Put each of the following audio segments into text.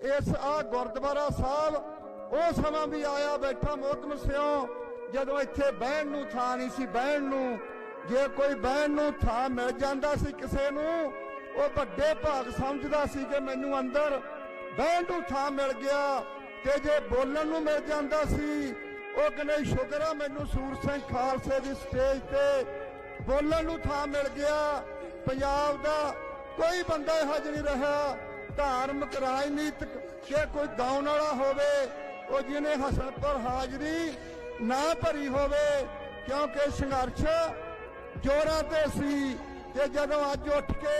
ਇਸ ਆ ਗੁਰਦੁਆਰਾ ਸਾਹਿਬ, ਉਹ ਸਮਾਂ ਵੀ ਆਇਆ ਬੈਠਾ ਮੋਤਮ ਸਿਓ, ਜਦੋਂ ਇੱਥੇ ਬਹਿਣ ਨੂੰ ਥਾਂ ਨਹੀਂ ਸੀ ਬਹਿਣ ਨੂੰ। ਜੇ ਕੋਈ ਬਹਿਣ ਨੂੰ ਥਾਂ ਮਿਲ ਜਾਂਦਾ ਸੀ ਕਿਸੇ ਨੂੰ, ਉਹ ਵੱਡੇ ਭਾਗ ਸਮਝਦਾ ਸੀ ਕਿ ਮੈਨੂੰ ਅੰਦਰ ਬਹਿਣ ਨੂੰ ਥਾਂ ਮਿਲ ਗਿਆ ਤੇ ਜੇ ਬੋਲਣ ਨੂੰ ਮਿਲ ਜਾਂਦਾ ਸੀ, ਉਹ ਕਹਿੰਦੇ, ਸ਼ੁਕਰ ਆ, ਮੈਨੂੰ ਸੂਰ ਸਿੰਘ ਖਾਲਸੇ ਦੀ ਸਟੇਜ ਤੇ ਬੋਲਣ ਨੂੰ ਥਾਂ ਮਿਲ ਗਿਆ। ਪੰਜਾਬ ਦਾ ਕੋਈ ਬੰਦਾ ਇਹੋ ਨਹੀਂ ਰਿਹਾ। ਧਾਰਮਿਕ ਰਾਜਨੀਤਿਕ ਕਿ ਕੋਈ ਗਾਉਣ ਵਾਲਾ ਹੋਵੇ, ਉਹ ਜਿਹਨੇ ਹਸਨਪੁਰ ਹਾਜ਼ਰੀ ਨਾ ਭਰੀ ਹੋਵੇ, ਕਿਉਂਕਿ ਸੰਘਰਸ਼ ਜੋਰਾਂ ਤੇ ਸੀ ਤੇ ਜਦੋਂ ਅੱਜ ਉੱਠ ਕੇ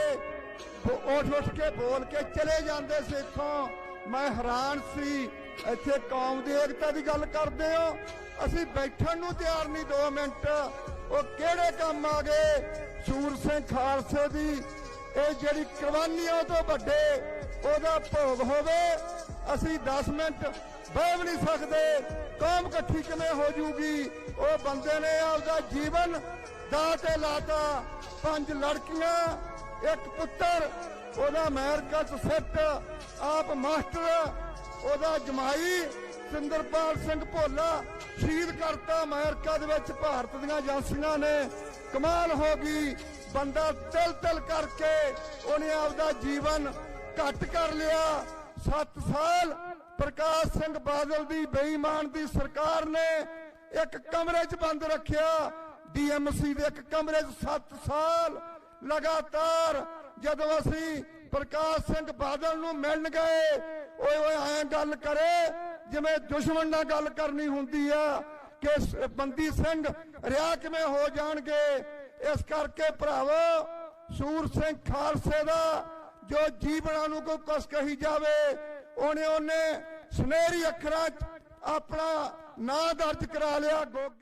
ਉੱਠ ਉੱਠ ਕੇ ਬੋਲ ਕੇ ਚਲੇ ਜਾਂਦੇ ਸੀ ਇੱਥੋਂ, ਮੈਂ ਹੈਰਾਨ ਸੀ, ਇੱਥੇ ਕੌਮ ਦੀ ਏਕਤਾ ਦੀ ਗੱਲ ਕਰਦੇ ਹੋ, ਅਸੀਂ ਬੈਠਣ ਨੂੰ ਤਿਆਰ ਨਹੀਂ 2 ਮਿੰਟ, ਉਹ ਕਿਹੜੇ ਕੰਮ ਆ ਗਏ? ਸੂਰ ਸਿੰਘ ਖਾਲਸੇ ਦੀ, ਇਹ ਜਿਹੜੀ ਕੁਰਬਾਨੀਆਂ ਤੋਂ ਵੱਡੇ ਉਹਦਾ ਭੋਗ ਹੋਵੇ, ਅਸੀਂ 10 ਮਿੰਟ ਬਹਿ ਵੀ ਨਹੀਂ ਸਕਦੇ। ਕੌਮ ਇਕੱਠੀ ਕਿਵੇਂ ਹੋ ਜੂਗੀ? ਉਹ ਬੰਦੇ ਨੇ ਆਪਦਾ ਜੀਵਨ ਦਾ ਤੇ ਲਾਤਾ। ਪੰਜ ਲੜਕੀਆਂ, ਇੱਕ ਪੁੱਤਰ, ਉਹਦਾ ਅਮਰੀਕਾ ਚ ਸਿੱਟ, ਆਪ ਮਾਸਟਰ, ਉਹਦਾ ਜਮਾਈ, ਸਿੰਦਰਪਾਲ ਸਿੰਘ ਭੋਲਾ, ਸ਼ਹੀਦ ਕਰਤਾ ਅਮਰੀਕਾ ਦੇ ਵਿੱਚ ਭਾਰਤ ਦੀਆਂ ਏਜੰਸੀਆਂ ਨੇ। ਕਮਾਲ ਹੋ ਗਈ। ਬੰਦਾ ਤਿਲ ਤਿਲ ਕਰਕੇ ਉਹਨੇ ਆਪਦਾ ਜੀਵਨ ਘੱਟ ਕਰ ਲਿਆ। 7 ਸਾਲ ਪ੍ਰਕਾਸ਼ ਸਿੰਘ ਬਾਦਲ ਦੀ ਬੇਈਮਾਨ ਦੀ ਸਰਕਾਰ ਨੇ ਇੱਕ ਕਮਰੇ 'ਚ ਬੰਦ ਰੱਖਿਆ। ਡੀਐਮਸੀ ਦੇ ਇੱਕ ਕਮਰੇ 'ਚ 7 ਸਾਲ ਲਗਾਤਾਰ ਜਦੋਂ ਅਸੀਂ ਪ੍ਰਕਾਸ਼ ਸਿੰਘ ਬਾਦਲ ਨੂੰ ਮਿਲਣ ਗਏ, ਓਏ ਓਏ, ਐਂ ਗੱਲ ਕਰੇ ਜਿਵੇਂ ਦੁਸ਼ਮਣ ਨਾਲ ਗੱਲ ਕਰਨੀ ਹੁੰਦੀ ਆ ਕਿ ਬੰਦੀ ਸਿੰਘ ਰਿਆ ਕਿਵੇਂ ਹੋ ਜਾਣਗੇ। ਇਸ ਕਰਕੇ ਭਰਾਵੋ, ਸੂਰ ਸਿੰਘ ਖਾਲਸੇ ਦਾ ਜੋ ਜੀਵਨਾਂ ਨੂੰ ਕੋਈ ਕੁਛ ਕਹੀ ਜਾਵੇ, ਉਹਨੇ ਉਹਨੇ ਸੁਨਹਿਰੀ ਅੱਖਰਾਂ 'ਚ ਆਪਣਾ ਨਾਂ ਦਰਜ ਕਰਾ ਲਿਆ